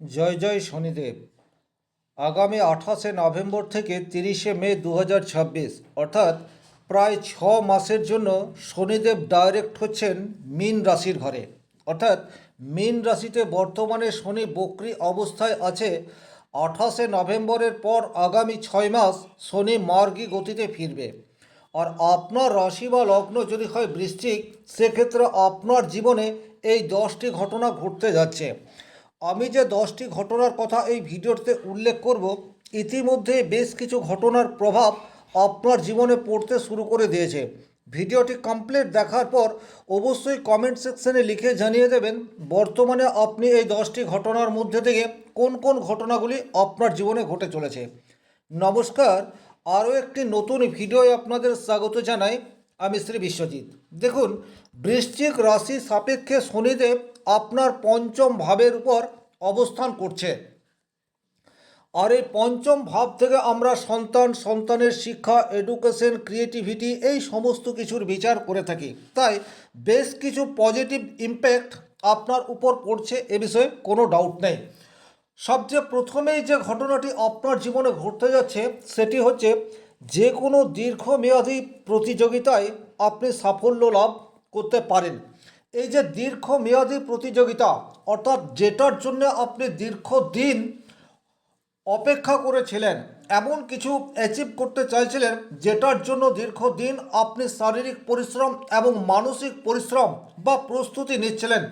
জয় জয় শনিদেব। আগামী আঠাশে নভেম্বর থেকে তিরিশে মে দু অর্থাৎ প্রায় ছ মাসের জন্য শনিদেব ডাইরেক্ট হচ্ছেন মীন রাশির ঘরে। অর্থাৎ মীন রাশিতে বর্তমানে শনি বক্রি অবস্থায় আছে। আঠাশে নভেম্বরের পর আগামী ছয় মাস শনি মার্গী গতিতে ফিরবে। আর আপনার রাশি বা লগ্ন যদি হয় বৃশ্চিক, সেক্ষেত্রে আপনার জীবনে এই দশটি ঘটনা ঘটতে যাচ্ছে। আমি যে দশটি ঘটনার কথা এই ভিডিওতে উল্লেখ করব, ইতিমধ্যে বেশ কিছু ঘটনার প্রভাব আপনার জীবনে পড়তে শুরু করে দিয়েছে। ভিডিওটি কমপ্লিট দেখার পর অবশ্যই কমেন্ট সেকশনে লিখে জানিয়ে দেবেন, বর্তমানে আপনি এই দশটি ঘটনার মধ্যে থেকে কোন কোন ঘটনাগুলি আপনার জীবনে ঘটে চলেছে। নমস্কার, আরও একটি নতুন ভিডিওয় আপনাদের স্বাগত জানাই, আমি শ্রী বিশ্বজিৎ। দেখুন, বৃশ্চিক রাশি সাপেক্ষে শনিদেব আপনার পঞ্চম ভাবের উপর অবস্থান করছে। আর এই পঞ্চম ভাব থেকে আমরা সন্তান, সন্তানের শিক্ষা এডুকেশন ক্রিয়েটিভিটি এই সমস্ত কিছুর বিচার করে থাকি। তাই বেশ কিছু পজিটিভ ইম্প্যাক্ট আপনার উপর পড়ছে এ বিষয়ে কোনো ডাউট নেই। সবচেয়ে প্রথমেই যে ঘটনাটি আপনার জীবনে ঘটতে যাচ্ছে, সেটি হচ্ছে যে কোনো দীর্ঘমেয়াদী প্রতিযোগিতায় আপনি সাফল্য লাভ করতে পারেন। এই যে দীর্ঘমেয়াদী প্রতিযোগিতা, অর্থাৎ যেটার জন্য আপনি দীর্ঘদিন অপেক্ষা করেছিলেন, এমন কিছু অ্যাচিভ করতে চাইছিলেন, যেটার জন্য দীর্ঘদিন আপনি শারীরিক পরিশ্রম এবং মানসিক পরিশ্রম বা প্রস্তুতি নিচ্ছিলেন,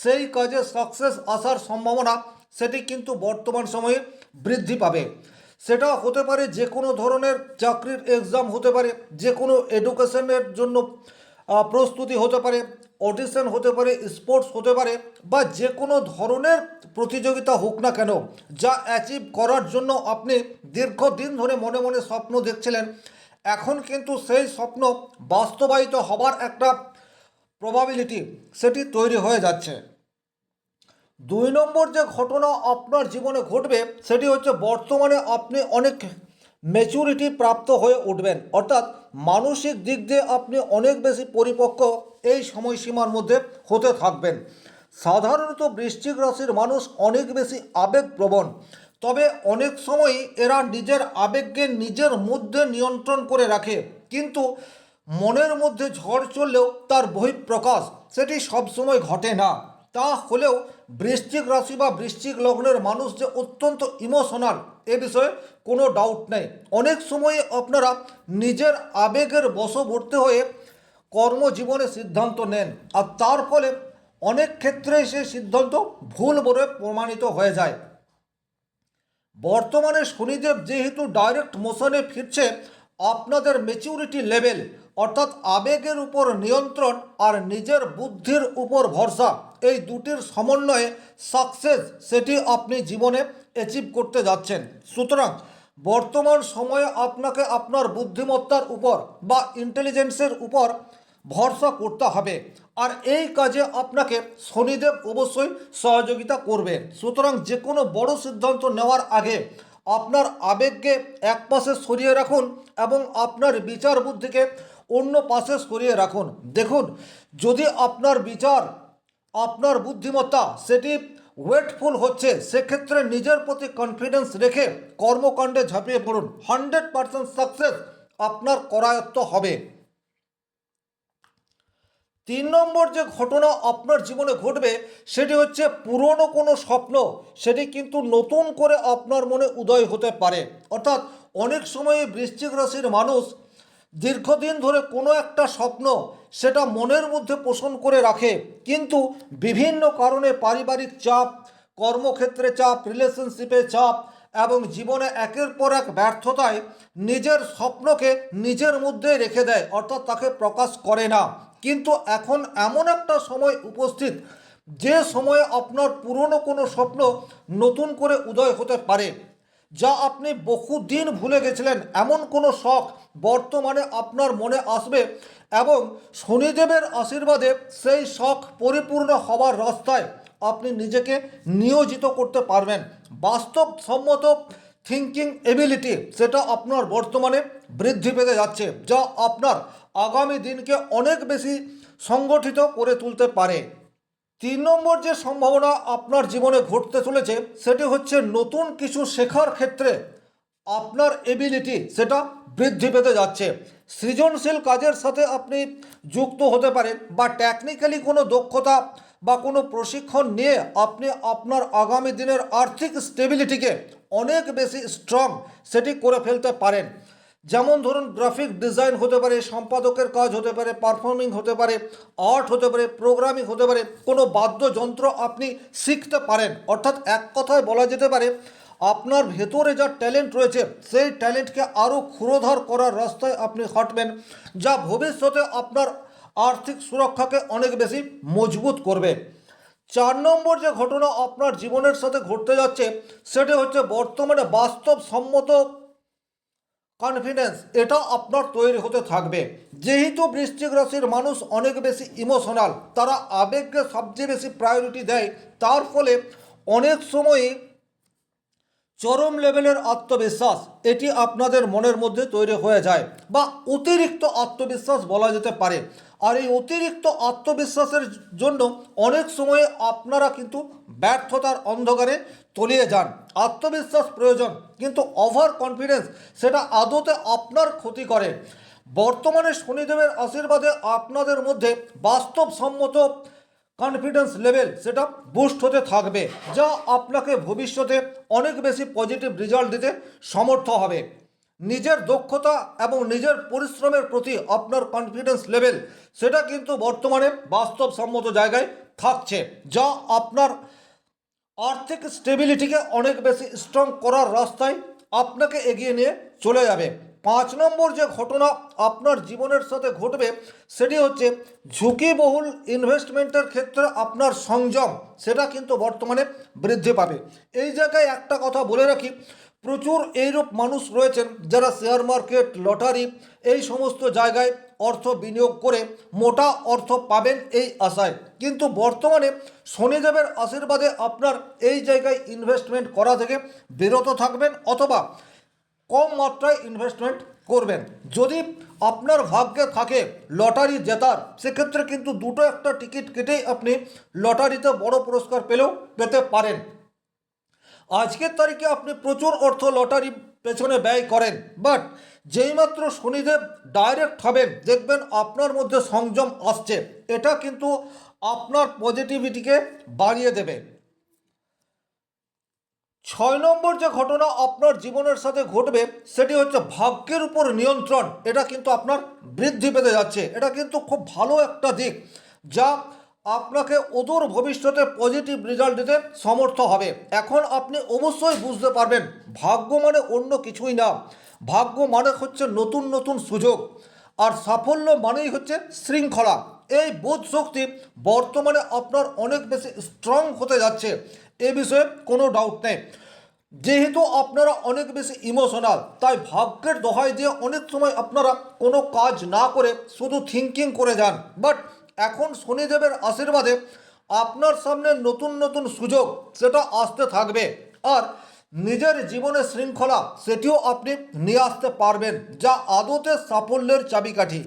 সেই কাজে সাকসেস আসার সম্ভাবনা সেটি কিন্তু বর্তমান সময়ে বৃদ্ধি পাবে। সেটা হতে পারে যে কোনো ধরনের চাকরির এক্সাম হতে পারে, যে কোনো এডুকেশনের জন্য প্রস্তুতি হতে পারে অডিশন হতে পারে স্পোর্টস হতে পারে, বা যে কোনো ধরনের প্রতিযোগিতা হোক না কেন, যা অ্যাচিভ করার জন্য আপনি দীর্ঘদিন ধরে মনে মনে স্বপ্ন দেখছিলেন, এখন কিন্তু সেই স্বপ্ন বাস্তবায়িত হবার একটা প্রবাবিলিটি সেটি তৈরি হয়ে যাচ্ছে। দুই নম্বর যে ঘটনা আপনার জীবনে ঘটবে, সেটি হচ্ছে বর্তমানে আপনি অনেক ম্যাচুরিটি প্রাপ্ত হয়ে উঠবেন। অর্থাৎ মানসিক দিক দিয়ে আপনি অনেক বেশি পরিপক্ক এই সময়সীমার মধ্যে হতে থাকবেন। সাধারণত বৃশ্চিক রাশির মানুষ অনেক বেশি আবেগপ্রবণ, তবে অনেক সময়ই এরা নিজের আবেগকে নিজের মধ্যে নিয়ন্ত্রণ করে রাখে। কিন্তু মনের মধ্যে ঝড় চললেও তার বহিঃপ্রকাশ, সেটি সবসময় ঘটে না। তা হলেও বৃশ্চিক রাশি বা বৃশ্চিক লগ্নের মানুষ যে অত্যন্ত ইমোশনাল এ বিষয়ে কোনো ডাউট নেই। অনেক সময়ে আপনারা নিজের আবেগের বশবর্তী হয়ে কর্মজীবনে সিদ্ধান্ত নেন আর তার ফলে অনেক ক্ষেত্রে সেই সিদ্ধান্ত ভুল বলে প্রমাণিত হয়ে যায়। বর্তমানে শনিদেব যেহেতু ডাইরেক্ট মোশনে ফিরছে, আপনাদের মেচুরিটি লেভেল অর্থাৎ আবেগের উপর নিয়ন্ত্রণ আর নিজের বুদ্ধির উপর ভরসা, এই দুটির সমন্বয়ে সাকসেস সেটি আপনি জীবনে অ্যাচিভ করতে যাচ্ছেন। সুতরাং বর্তমান সময়ে আপনাকে আপনার বুদ্ধিমত্তার উপর বা ইন্টেলিজেন্সের উপর ভরসা করতে হবে আর এই কাজে আপনাকে শনিদেব অবশ্যই সহযোগিতা করবে। সুতরাং যে কোনো বড় সিদ্ধান্ত নেওয়ার আগে আপনার আবেগকে একপাশে সরিয়ে রাখুন এবং আপনার বিচার বুদ্ধিকে অন্য পাশে সরিয়ে রাখুন। দেখুন, যদি আপনার বিচার, আপনার বুদ্ধিমত্তা সেটি ওয়েটফুল হচ্ছে, সেক্ষেত্রে নিজের প্রতি কনফিডেন্স রেখে কর্মকাণ্ডে ঝাঁপিয়ে পড়ুন। হান্ড্রেড পারসেন্ট সাকসেস আপনার করায়ত্ত হবে। তিন নম্বর যে ঘটনা আপনার জীবনে ঘটবে, সেটি হচ্ছে পুরনো কোনো স্বপ্ন, সেটি কিন্তু নতুন করে আপনার মনে উদয় হতে পারে। অর্থাৎ অনেক সময় বৃশ্চিক রাশির মানুষ দীর্ঘদিন ধরে কোনো একটা স্বপ্ন সেটা মনের মধ্যে পোষণ করে রাখে। কিন্তু বিভিন্ন কারণে পারিবারিক চাপ, কর্মক্ষেত্রে চাপ রিলেশনশিপে চাপ এবং জীবনে একের পর এক ব্যর্থতায় নিজের স্বপ্নকে নিজের মধ্যে রেখে দেয়, অর্থাৎ তাকে প্রকাশ করে না। কিন্তু এখন এমন একটা সময় উপস্থিত, যে সময়ে আপনার পুরনো কোনো স্বপ্ন নতুন করে উদয় হতে পারে। যা আপনি বহুদিন ভুলে গেছিলেন। এমন কোনো শখ বর্তমানে আপনার মনে আসবে এবং শনিদেবের আশীর্বাদে সেই শখ পরিপূর্ণ হওয়ার রাস্তায় আপনি নিজেকে নিয়োজিত করতে পারবেন। বাস্তবসম্মত থিঙ্কিং এবিলিটি সেটা আপনার বর্তমানে বৃদ্ধি পেতে যাচ্ছে, যা আপনার আগামী দিনকে অনেক বেশি সংগঠিত করে তুলতে পারে। তিন নম্বর যে সম্ভাবনা আপনার জীবনে ঘটতে চলেছে, সেটি হচ্ছে নতুন কিছু শেখার ক্ষেত্রে আপনার এবিলিটি সেটা বৃদ্ধি পেতে যাচ্ছে। সৃজনশীল কাজের সাথে আপনি যুক্ত হতে পারেন বা টেকনিক্যালি কোনো দক্ষতা বা কোনো প্রশিক্ষণ নিয়ে আপনি আপনার আগামী দিনের আর্থিক স্টেবিলিটিকে অনেক বেশি স্ট্রং সেটি করে ফেলতে পারেন। যেমন ধরুন গ্রাফিক ডিজাইন হতে পারে, সম্পাদকের কাজ হতে পারে পারফর্মিং হতে পারে আর্ট হতে পারে প্রোগ্রামিং হতে পারে, কোনো বাদ্যযন্ত্র আপনি শিখতে পারেন। অর্থাৎ এক কথায় বলা যেতে পারে, আপনার ভেতরে যা ট্যালেন্ট রয়েছে, সেই ট্যালেন্টকে আরও ক্ষুরোধার করার রাস্তায় আপনি হাঁটবেন, যা ভবিষ্যতে আপনার আর্থিক সুরক্ষাকে অনেক বেশি মজবুত করবে। চার নম্বর যে ঘটনা আপনার জীবনের সাথে ঘটতে যাচ্ছে, সেটি হচ্ছে বর্তমানে বাস্তবসম্মত কনফিডেন্স এটা আপনার তৈরি হতে থাকবে। যেহেতু বৃশ্চিক রাশির মানুষ অনেক বেশি ইমোশনাল তারা আবেগকে সবচেয়ে বেশি প্রায়োরিটি দেয়, তার ফলে অনেক সময়ই চরম লেভেলের আত্মবিশ্বাস, এটি আপনাদের মনের মধ্যে তৈরি হয়ে যায়, বা অতিরিক্ত আত্মবিশ্বাস বলা যেতে পারে। আর এই অতিরিক্ত আত্মবিশ্বাসের জন্য অনেক সময়ে আপনারা কিন্তু ব্যর্থতার অন্ধকারে তলিয়ে যান। আত্মবিশ্বাস প্রয়োজন, কিন্তু ওভার কনফিডেন্স সেটা আদতে আপনার ক্ষতি করে। বর্তমানে শনিদেবের আশীর্বাদে আপনাদের মধ্যে বাস্তবসম্মত কনফিডেন্স লেভেল সেটা বুস্ট হতে থাকবে, যা আপনাকে ভবিষ্যতে অনেক বেশি পজিটিভ রেজাল্ট দিতে সমর্থ হবে। নিজের দক্ষতা এবং নিজের পরিশ্রমের প্রতি আপনার কনফিডেন্স লেভেল সেটা কিন্তু বর্তমানে বাস্তবসম্মত জায়গায় থাকছে, যা আপনার আর্থিক স্টেবিলিটিকে অনেক বেশি স্ট্রং করার রাস্তায় আপনাকে এগিয়ে নিয়ে চলে যাবে। পাঁচ নম্বর যে ঘটনা আপনার জীবনের সাথে ঘটবে, সেটি হচ্ছে ঝুঁকিবহুল ইনভেস্টমেন্টের ক্ষেত্রে আপনার সংযম, সেটা কিন্তু বর্তমানে বৃদ্ধি পাবে। এই জায়গায় একটা কথা বলে রাখি প্রচুর এইরূপ মানুষ রয়েছেন যারা শেয়ার মার্কেট, লটারি এই সমস্ত জায়গায় অর্থ বিনিয়োগ করে মোটা অর্থ পাবেন এই আশায়। কিন্তু বর্তমানে শনিদেবের আশীর্বাদে আপনার এই জায়গায় ইনভেস্টমেন্ট করা থেকে বিরত থাকবেন অথবা কম মাত্রায় ইনভেস্টমেন্ট করবেন। যদি আপনার ভাগ্যে থাকে লটারি জেতার, সেক্ষেত্রে কিন্তু দুটো একটা টিকিট কেটেই আপনি লটারিতে বড় পুরস্কার পেলেও পেতে পারেন। আজকের তারিখে আপনি প্রচুর অর্থ লটারি পেছনে ব্যয় করেন। বাট যেইমাত্র শনিদেব ডাইরেক্ট হবেন, দেখবেন আপনার মধ্যে সংযম আসছে। এটা কিন্তু আপনার পজিটিভিটিকে বাড়িয়ে দেবে। ছয় নম্বর যে ঘটনা আপনার জীবনের সাথে ঘটবে, সেটি হচ্ছে ভাগ্যের উপর নিয়ন্ত্রণ। এটা কিন্তু আপনার বৃদ্ধি পেতে যাচ্ছে। এটা কিন্তু খুব ভালো একটা দিক, যা আপনাকে অদূর ভবিষ্যতে পজিটিভ রেজাল্ট দিতে সমর্থ হবে। এখন আপনি অবশ্যই বুঝতে পারবেন, ভাগ্য মানে অন্য কিছুই না। ভাগ্য মানে হচ্ছে নতুন নতুন সুযোগ। আর সাফল্য মানেই হচ্ছে শৃঙ্খলা। এই বোধ শক্তি বর্তমানে আপনার অনেক বেশি স্ট্রং হতে যাচ্ছে, এ বিষয়ে কোনো ডাউট নেই। যেহেতু আপনারা অনেক বেশি ইমোশনাল তাই ভাগ্যের দোহাই দিয়ে অনেক সময় আপনারা কোনো কাজ না করে শুধু থিঙ্কিং করে যান। বাট এখন শনিদেবের আশীর্বাদে আপনার সামনে নতুন নতুন সুযোগ, সেটা আসতে থাকবে। আর নিজের জীবনের শৃঙ্খলা, সেটিও আপনি নিয়ে আসতে পারবেন, যা আদতে সাফল্যের চাবিকাঠি।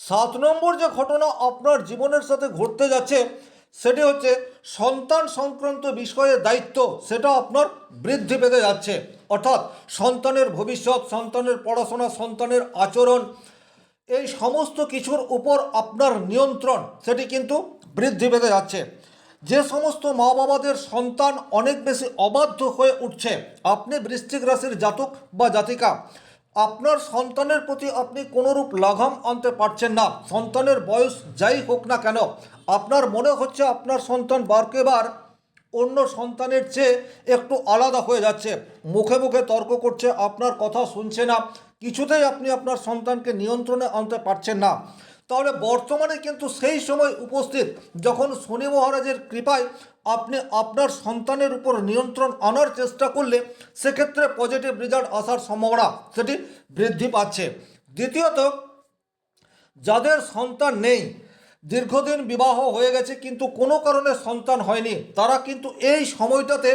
সাত নম্বর যে ঘটনা আপনার জীবনের সাথে ঘটতে যাচ্ছে, সেটি হচ্ছে সন্তান সংক্রান্ত বিষয়ে দায়িত্ব, সেটা আপনার বৃদ্ধি পেতে যাচ্ছে। অর্থাৎ সন্তানের ভবিষ্যৎ, সন্তানের পড়াশোনা, সন্তানের আচরণ এই সমস্ত কিছুর উপর আপনার নিয়ন্ত্রণ, সেটি কিন্তু বৃদ্ধি পেতে যাচ্ছে। যে সমস্ত মা বাবাদের সন্তান অনেক বেশি অবাধ্য হয়ে উঠছে, আপনি বৃশ্চিক রাশির জাতক বা জাতিকা, আপনার সন্তানের প্রতি আপনি কোনোরূপ লাঘাম আনতে পারছেন না। সন্তানের বয়স যাই হোক না কেন, আপনার মনে হচ্ছে আপনার সন্তান বারকে বার অন্য সন্তানের চেয়ে একটু আলাদা হয়ে যাচ্ছে। মুখে মুখে তর্ক করছে, আপনার কথা শুনছে না কিছুতেই আপনি আপনার সন্তানকে নিয়ন্ত্রণে আনতে পারছেন না। তাহলে বর্তমানে কিন্তু সেই সময় উপস্থিত যখন শনি মহারাজের কৃপায় আপনি আপনার সন্তানের উপর নিয়ন্ত্রণ আনার চেষ্টা করলে সেক্ষেত্রে পজিটিভ রেজাল্ট আসার সম্ভাবনা সেটি বৃদ্ধি পাচ্ছে। দ্বিতীয়ত, যাদের সন্তান নেই, দীর্ঘদিন বিবাহ হয়ে গেছে কিন্তু কোনো কারণে সন্তান হয়নি, তারা কিন্তু এই সময়টাতে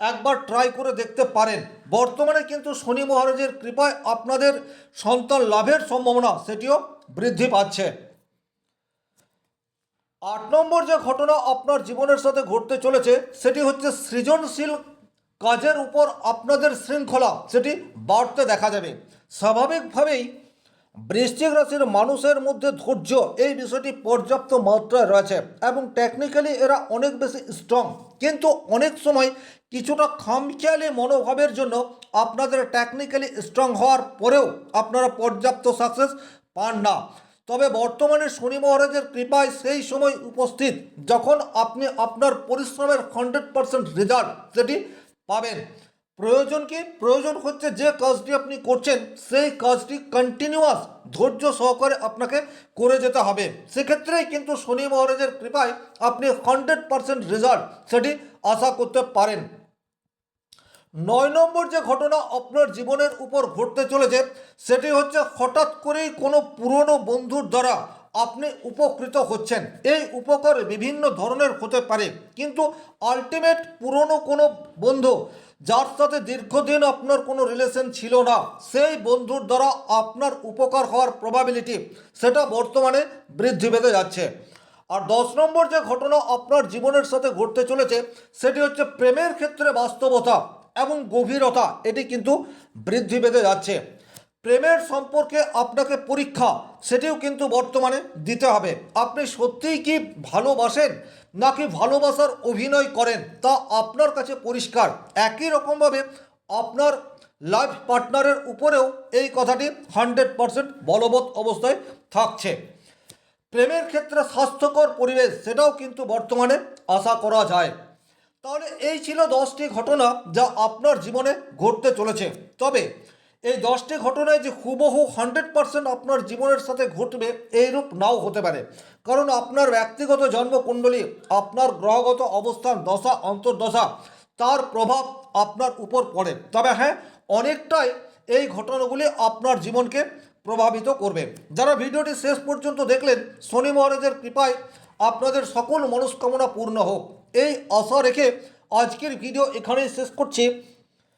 একবার ট্রাই করে দেখতে পারেন। বর্তমানে কিন্তু শনি মহারাজের কৃপায় আপনাদের সন্তান লাভের সম্ভাবনা সেটিও বৃদ্ধি পাচ্ছে। আট নম্বর যে ঘটনা আপনার জীবনের সাথে ঘটতে চলেছে, সেটি হচ্ছে সৃজনশীল কাজের উপর আপনাদের শৃঙ্খলা, সেটি বাড়তে দেখা যাবে। স্বাভাবিকভাবেই বৃশ্চিক রাশির মানুষের মধ্যে ধৈর্য, এই বিষয়টি পর্যাপ্ত মাত্রায় রয়েছে এবং টেকনিক্যালি এরা অনেক বেশি স্ট্রং কিন্তু অনেক সময় কিছুটা খামখেয়ালি মনোভাবের জন্য আপনাদের টেকনিক্যালি স্ট্রং হওয়ার পরেও আপনারা পর্যাপ্ত সাকসেস পান না। তবে বর্তমানে শনি মহারাজের কৃপায় সেই সময় উপস্থিত যখন আপনি আপনার পরিশ্রমের হান্ড্রেড পারসেন্ট রেজাল্ট সেটি পাবেন। প্রয়োজন কি? প্রয়োজন হচ্ছে যে কাজটি আপনি করছেন, সেই কাজটি কন্টিনিউয়াস ধৈর্য সহকারে আপনাকে করে যেতে হবে। সেক্ষেত্রেই কিন্তু শনি মহারাজের কৃপায় আপনি হান্ড্রেড পারসেন্ট রেজাল্ট সেটি আশা করতে পারেন। নয় নম্বর যে ঘটনা আপনার জীবনের উপর ঘটতে চলেছে, সেটি হচ্ছে হঠাৎ করেই কোনো পুরনো বন্ধুর দ্বারা আপনি উপকৃত হচ্ছেন। এই উপকার বিভিন্ন ধরনের হতে পারে, কিন্তু আলটিমেট পুরনো কোনো বন্ধু যার সাথে দীর্ঘদিন আপনার কোনো রিলেশন ছিল না, সেই বন্ধুর দ্বারা আপনার উপকার হওয়ার প্রবাবিলিটি সেটা বর্তমানে বৃদ্ধি পেতে যাচ্ছে। আর দশ নম্বর যে ঘটনা আপনার জীবনের সাথে ঘটতে চলেছে, সেটি হচ্ছে প্রেমের ক্ষেত্রে বাস্তবতা এবং গভীরতা, এটি কিন্তু বৃদ্ধি পেতে যাচ্ছে। প্রেমের সম্পর্কে আপনাকে পরীক্ষা, সেটিও কিন্তু বর্তমানে দিতে হবে। আপনি সত্যিই কি ভালোবাসেন, নাকি ভালোবাসার অভিনয় করেন, তা আপনার কাছে পরিষ্কার। একই রকমভাবে আপনার লাইফ পার্টনারের উপরেও এই কথাটি হান্ড্রেড পারসেন্ট বলবৎ অবস্থায় থাকছে। প্রেমের ক্ষেত্রে স্বাস্থ্যকর পরিবেশ, সেটাও কিন্তু বর্তমানে আশা করা যায়। তাহলে এই ছিল দশটি ঘটনা যা আপনার জীবনে ঘটতে চলেছে। তবে এই দশটি ঘটনায় যে হুবহু হান্ড্রেড পার্সেন্ট আপনার জীবনের সাথে ঘটবে, এইরূপ নাও হতে পারে। কারণ আপনার ব্যক্তিগত জন্মকুণ্ডলী, আপনার গ্রহগত অবস্থান, দশা, অন্তর্দশা, তার প্রভাব আপনার উপর পড়ে। তবে হ্যাঁ অনেকটাই এই ঘটনাগুলি আপনার জীবনকে প্রভাবিত করবে। যারা ভিডিওটি শেষ পর্যন্ত দেখলেন, শনি মহারাজের কৃপায় আপনাদের সকল মনস্কামনা পূর্ণ হোক। এই আশা রেখে আজকের ভিডিও এখানেই শেষ করছি।